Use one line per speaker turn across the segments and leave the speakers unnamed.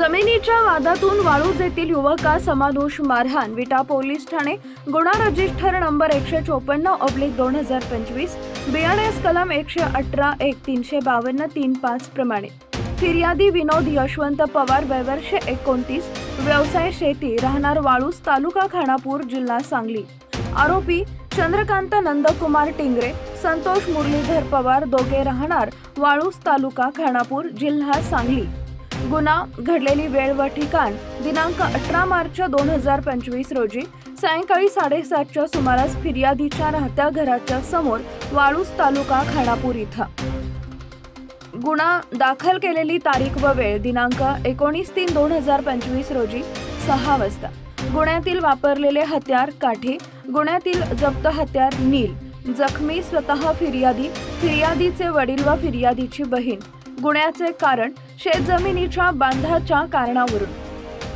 जमिनीच्या वादातून वाळूज येथील युवका समादोष मारहाण विटा पोलीस ठाणे गुन्हा रजिस्टर नंबर एकशे चोपन्न ऑब्लिक दोन हजार पंचवीस बीएनएस कलम एकशे अठरा एक तीनशे बावन्न तीन पाच प्रमाणे. फिर्यादी विनोद यशवंत पवार वय एकोणतीस व्यवसाय शेती राहणार वाळूज तालुका खानापूर जिल्हा सांगली. आरोपी चंद्रकांत नंदकुमार टिंगरे संतोष मुरलीधर पवार दोघे राहणार वाळूज तालुका खानापूर जिल्हा सांगली. गुन्हा घडलेली वेळ व ठिकाण दिनांक अठरा मार्च दोन हजार पंचवीस रोजी सायंकाळी साडेसातच्या सुमारास फिर्यादीच्या राहत्या घराच्या समोर वाळूस तालुका खानापूर इथं. गुन्हा दाखल केलेली तारीख व वेळ दिनांक एकोणीस तीन दोन हजार पंचवीस रोजी सहा वाजता. गुन्ह्यातील वापरलेले हत्यार काठी गुन्ह्यातील जप्त हत्यार नील जखमी स्वतः फिर्यादी फिर्यादीचे वडील व फिर्यादीची बहीण. गुन्ह्याचे कारण शेतजमिनीच्या बांधाच्या कारणावरून.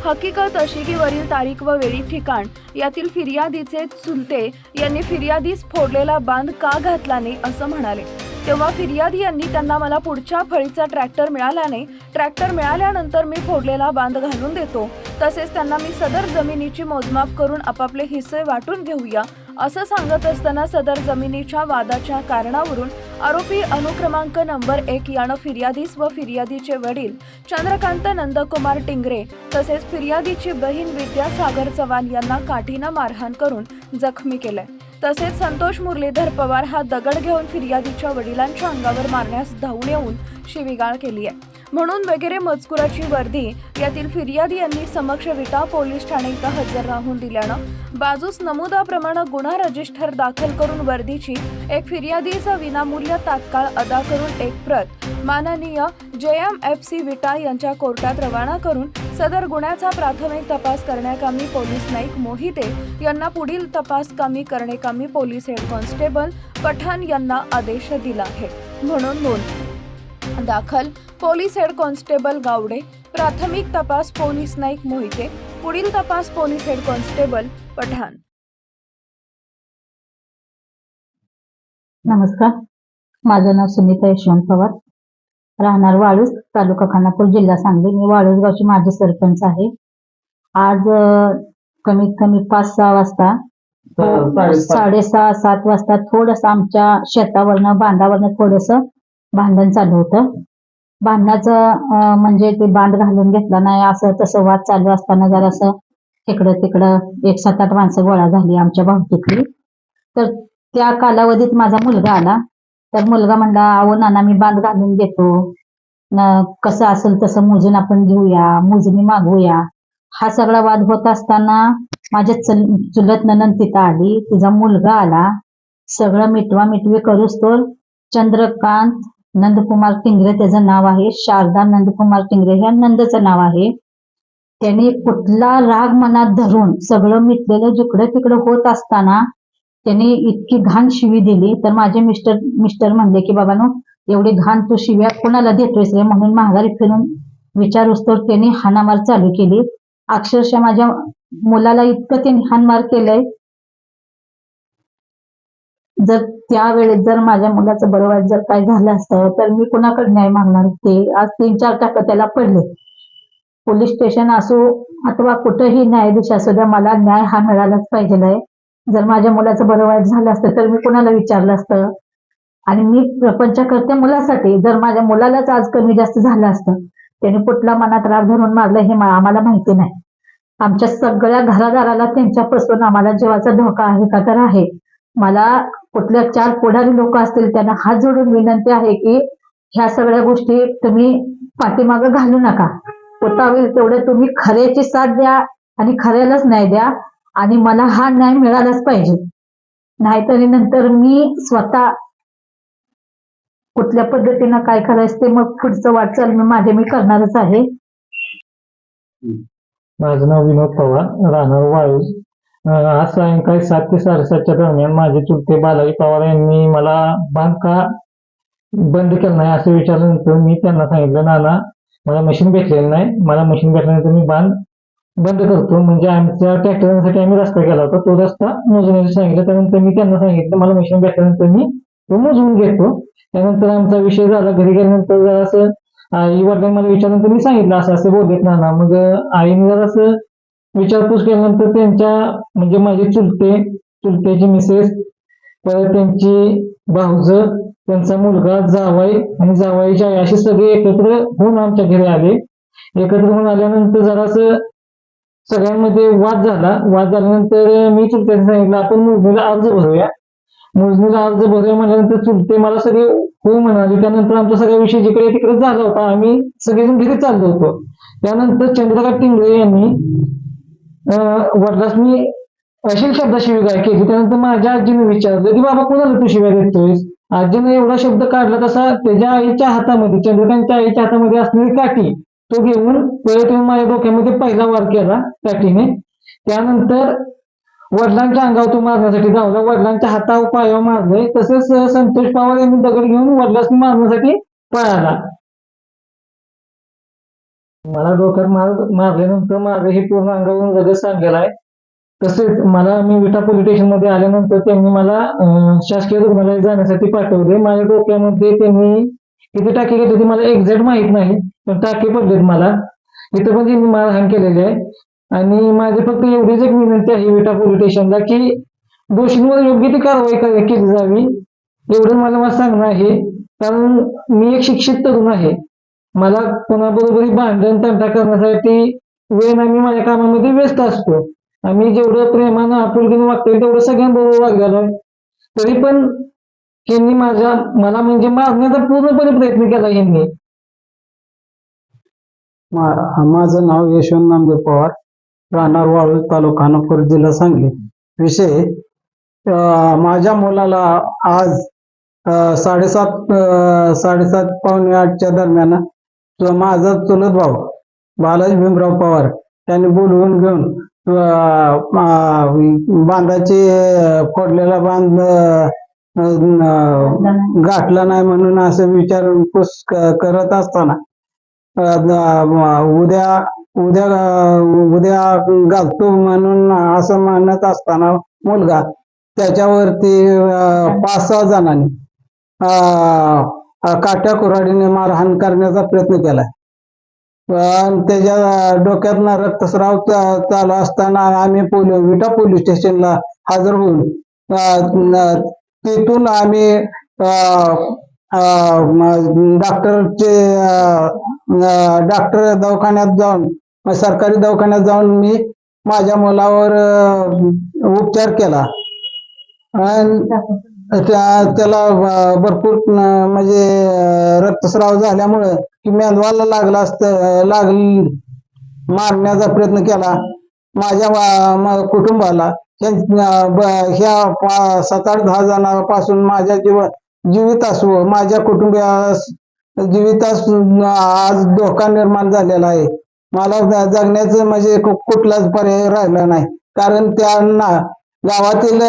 हकीकत अशी की वरील तारीख व वेळी ठिकाण यातील फिर्यादीचे चुलते यांनी फिर्यादीस फोडलेला बांध का घातला नाही असं म्हणाले. तेव्हा फिर्यादी यांनी त्यांना मला पुढच्या फळीचा ट्रॅक्टर मिळाल्याने ट्रॅक्टर मिळाल्यानंतर मी फोडलेला बांध घालून देतो. तसेच त्यांना मी सदर जमिनीची मोजमाप करून आपापले हिस्से वाटून घेऊया असं सांगत असताना सदर जमिनीच्या वादाच्या कारणावरून आरोपी अनुक्रमांक नंबर एक यानं फिर्यादीस व फिर्यादीचे वडील चंद्रकांत नंदकुमार टिंगरे तसेच फिर्यादीची बहीण विद्यासागर चव्हाण यांना काठीनं मारहाण करून जखमी केलंय. तसेच संतोष मुरलीधर पवार हा दगड घेऊन फिर्यादीच्या वडिलांच्या अंगावर मारण्यास धावून येऊन शिवीगाळ केली आहे म्हणून वगैरे मजकुराची वर्दी यातील फिर्यादी यांनी समक्ष विटा पोलीस ठाणे इथं हजर राहून दिल्यानं बाजूस नमुदाप्रमाणे गुन्हा रजिस्टर दाखल करून वर्दीची एक फिर्यादीचा विनामूल्य तात्काळ अदा करून एक प्रत माननीय जे एम एफ सी विटा यांच्या कोर्टात रवाना करून सदर गुन्ह्याचा प्राथमिक तपास करण्याकामी पोलीस नाईक मोहिते यांना पुढील तपास कामी करण्याकामी पोलीस हेड कॉन्स्टेबल पठाण यांना आदेश दिला आहे. म्हणून नोंद दाखल. Police head constable Gawade. प्राथमिक तपास पोलीस नाईक मोहिते. पुढील तपास पोलीस हेड कॉन्स्टेबल पठाण.
नमस्कार. माझं नाव सुनीता यशवंत पवार. राहणार वाळूज तालुका खानापूर जिल्हा सांगली. मी वाळूज गावची माजी सरपंच आहे. आज कमीत कमी पाच सहा वाजता साडेसहा सात वाजता थोडस आमच्या शेतावरनं बांधावरनं थोडस भांडण चालू होतं. बांधण्याचं म्हणजे ते बांध घालून घेतला नाही असं तसं वाद चालू असताना जरासं तिकडं तिकडं एक सात आठ माणसं गोळा झाली आमच्या भावकीतली. तर त्या कालावधीत माझा मुलगा आला. तर मुलगा म्हणला अहो नाना मी बांध घालून घेतो. कसं असेल तसं मोजून आपण घेऊया मोजणी मागवूया हा सगळा वाद होत असताना माझ्या चल चुलत ननंद तिथं आली. तिचा मुलगा आला. सगळं मिटवा मिटवी करूस तर चंद्रकांत नंदकुमार टिंगरे त्याचं नाव आहे. शारदा नंदकुमार टिंगरे हे नंदचं नाव आहे. त्याने कुठला राग मनात धरून सगळं मिटलेलं जिकडं तिकडं होत असताना त्याने इतकी घाण शिवी दिली. तर माझे मिस्टर मिस्टर म्हणले की बाबानो एवढी घाण तू शिव्या कोणाला देतोयस रे? म्हणून महागारी फिरून विचारुस्तोर त्याने हाणामार चालू केली. अक्षरशः माझ्या मुलाला इतकं त्याने हाणमार केलंय जर त्यावेळेस जर माझ्या मुलाचं बरोबर जर काय झालं असतं तर मी कुणाकडे न्याय मागणार? ते आज तीन चार टाकं त्याला पडले. पोलीस स्टेशन असो अथवा कुठेही न्यायाधीश असू द्या मला न्याय हा मिळालाच पाहिजे जर माझ्या मुलाचं बरं वाईट झालं असतं तर मी कुणाला विचारलं असतं? आणि मी प्रपंच करते मुलासाठी जर माझ्या मुलालाच आज कमी जास्त झालं असतं त्याने कुठला मनात राग धरून मारलं हे आम्हाला माहिती नाही. आमच्या सगळ्या घरादाराला त्यांच्यापासून आम्हाला जीवाचा धोका आहे का तर आहे. मला कुठल्या चार पुढारी लोक असतील त्यांना हात जोडून विनंती आहे की ह्या सगळ्या गोष्टी तुम्ही पाठीमागं घालू नका. होता होईल तुम्ही खऱ्याची साथ द्या आणि खऱ्यालाच न्याय द्या आणि मला हा न्याय मिळालाच पाहिजे. नाहीतरी नंतर मी स्वतः कुठल्या पद्धतीनं काय करायचं ते मग पुढचं वाटचाल मी माझे मी करणारच आहे.
माझं नाव विनोद पवार राहणार वाळूज. आज सायंकाळी सात ते साडेसातच्या दरम्यान माझे चुलते बालाजी पवार यांनी मला बांध का बंद केलं नाही असं विचारल्यानंतर मी त्यांना सांगितलं नाना मला मशीन भेटलेलं नाही. मला मशीन भेटल्यानंतर मी बांध बंद करतो. म्हणजे आमच्या ट्रॅक्टरांसाठी आम्ही रस्ता केला होता. तो रस्ता मोजण्याचं सांगितलं. त्यानंतर मी त्यांना सांगितलं मला मशीन भेटल्यानंतर मी तो मोजून घेतो. त्यानंतर आमचा विषय झाला. घरी गेल्यानंतर जरासं आई वडिलांनी मला विचारल्यानंतर मी सांगितलं असं असं बोलत नाना. मग आईने जरा असं विचारपूस केल्यानंतर त्यांच्या म्हणजे माझे चुलते चुलत्याची मिसेस परत त्यांची भाऊज त्यांचा मुलगा जावाई आणि जावाईची आई असे सगळे एकत्र होऊन आमच्या घरी आले. एकत्र होऊन आल्यानंतर जरासं सगळ्यांमध्ये वाद झाला. वाद झाल्यानंतर मी चुलत्याने सांगितलं आपण मोजणीला अर्ज भरूया. मोजणीला अर्ज भरूया म्हणल्यानंतर चुलते मला सगळे हो म्हणाले. त्यानंतर आमचा सगळा विषय जिकडे तिकडे झाला होता. आम्ही सगळेजण घरी चाललो होतो. त्यानंतर चंद्रकांत टिंगळे यांनी वरदासनी वडिलांनी अशी शब्द शिवीगाळ केली. त्यानंतर माझ्या आजीने विचारलं की बाबा कोणाला तू शिव्या देतोयस? आजीने एवढा शब्द काढला तसा त्याच्या आईच्या हातामध्ये चंद्रकांतच्या आईच्या हातामध्ये असलेली काठी तो घेऊन परत येऊन माझ्या डोक्यामध्ये पहिला वार केला काठीने. त्यानंतर वडिलांच्या अंगावर तो मारण्यासाठी धावला. वडिलांच्या हातावर पायावर मारलंय. तसेच संतोष पवार यांनी दगड घेऊन वडिलांनी मारण्यासाठी पळाला. मला डोक्यात मार मारल्यानंतर माझं हे पूर्ण अंगावरून रगत सांगेल आहे. तसेच मला मी विटा पोलीस स्टेशनमध्ये आल्यानंतर त्यांनी मला शासकीय रुग्णालयात जाण्यासाठी पाठवले. माझ्या डोक्यामध्ये त्यांनी किती टाके घेतले ते मला एक्झॅक्ट माहीत नाही पण टाके पडलेत मला. इथं पण त्यांनी मारहाण केलेली आहे. आणि माझी फक्त एवढीच एक विनंती आहे विटा पोलीस स्टेशनला की दोषींवर योग्य ती कारवाई कर- केली जावी. एवढं मला मला सांगणं आहे. कारण मी एक शिक्षित तरुण आहे. मला कोणाबरोबरही भांडण तंटा करण्यासाठी वेळ आम्ही माझ्या कामामध्ये व्यस्त असतो. आम्ही जेवढं प्रेमानं आपुलकीनं वागतो तेवढं सगळ्यांबरोबर वागलेलो तरी पण यांनी माझ्या मला म्हणजे मारण्याचा पूर्णपणे प्रयत्न केला यांनी.
माझं नाव यशवंत नामदेव पवार राहणार वाळू तालुका नागपूर जिल्हा सांगली. विषय माझ्या मुलाला आज साडेसात साडेसात पावणे आठच्या दरम्यान माझा चुलत भाऊ बालाजी भीमराव पवार त्यांनी बोलवून घेऊन बांधाचे फोडलेला बांध गाठला नाही म्हणून असं विचारपूस करत असताना उद्या उद्या उद्या घालतो म्हणून असं म्हणत असताना मुलगा त्याच्यावरती पाच सहा जणांनी काट्या कुऱ्हाडीने मारहाण करण्याचा प्रयत्न केला. त्याच्या डोक्यातनं रक्तस्राव चालू असताना आम्ही पोलीस विटा पोलीस स्टेशनला हजर होऊन तिथून आम्ही डॉक्टरचे डॉक्टर दवाखान्यात जाऊन सरकारी दवाखान्यात जाऊन मी माझ्या मुलावर उपचार केला. आणि त्या- त्याला भरपूर म्हणजे रक्तस्राव झाल्यामुळं की मेंदवाला लागला असतं लाग मारण्याचा प्रयत्न केला. माझ्या म- कुटुंबाला ह्या- ब- ह्या पा- सात आठ दहा जणांपासून माझ्या जीव जीवित असो माझ्या कुटुंबियास जीवितास आज धोका निर्माण झालेला आहे. मला जगण्याचं म्हणजे कुठलाच पर्याय राहिला नाही. कारण त्यांना गावातील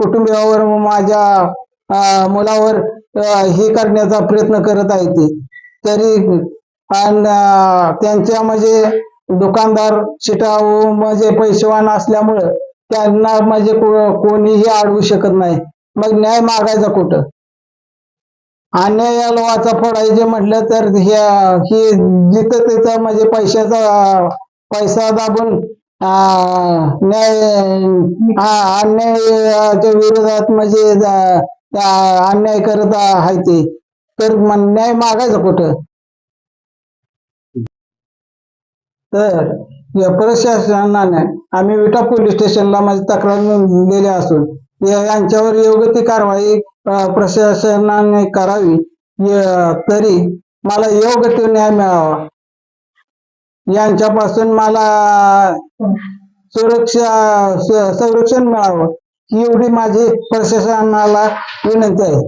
कुटुंबियावर माझ्या मुलावर हे करण्याचा प्रयत्न करत आहे ते. तरी त्यांच्या म्हणजे दुकानदार चिटाऊ म्हणजे पैसेवान असल्यामुळं त्यांना म्हणजे कोणीही अडवू शकत नाही. मग न्याय मागायचा कुठं? अन्यायाला लोहाचा फोडायचे म्हटलं तर ह्या हे जिथं तिथं म्हणजे पैशाचा पैसा दाबून न्याय हा अन्यायाच्या विरोधात म्हणजे अन्याय करत आहे ते. तर न्याय मागायचा कुठं? तर या प्रशासनाने आम्ही विटा पोलीस स्टेशनला माझी तक्रार दिली असून यांच्यावर योग्य ती कारवाई प्रशासनाने करावी. तरी मला योग्य तो न्याय मिळावा. यांच्यापासून मला सुरक्षा संरक्षण मिळावं. एवढी माझी प्रशासनाला विनंती आहे.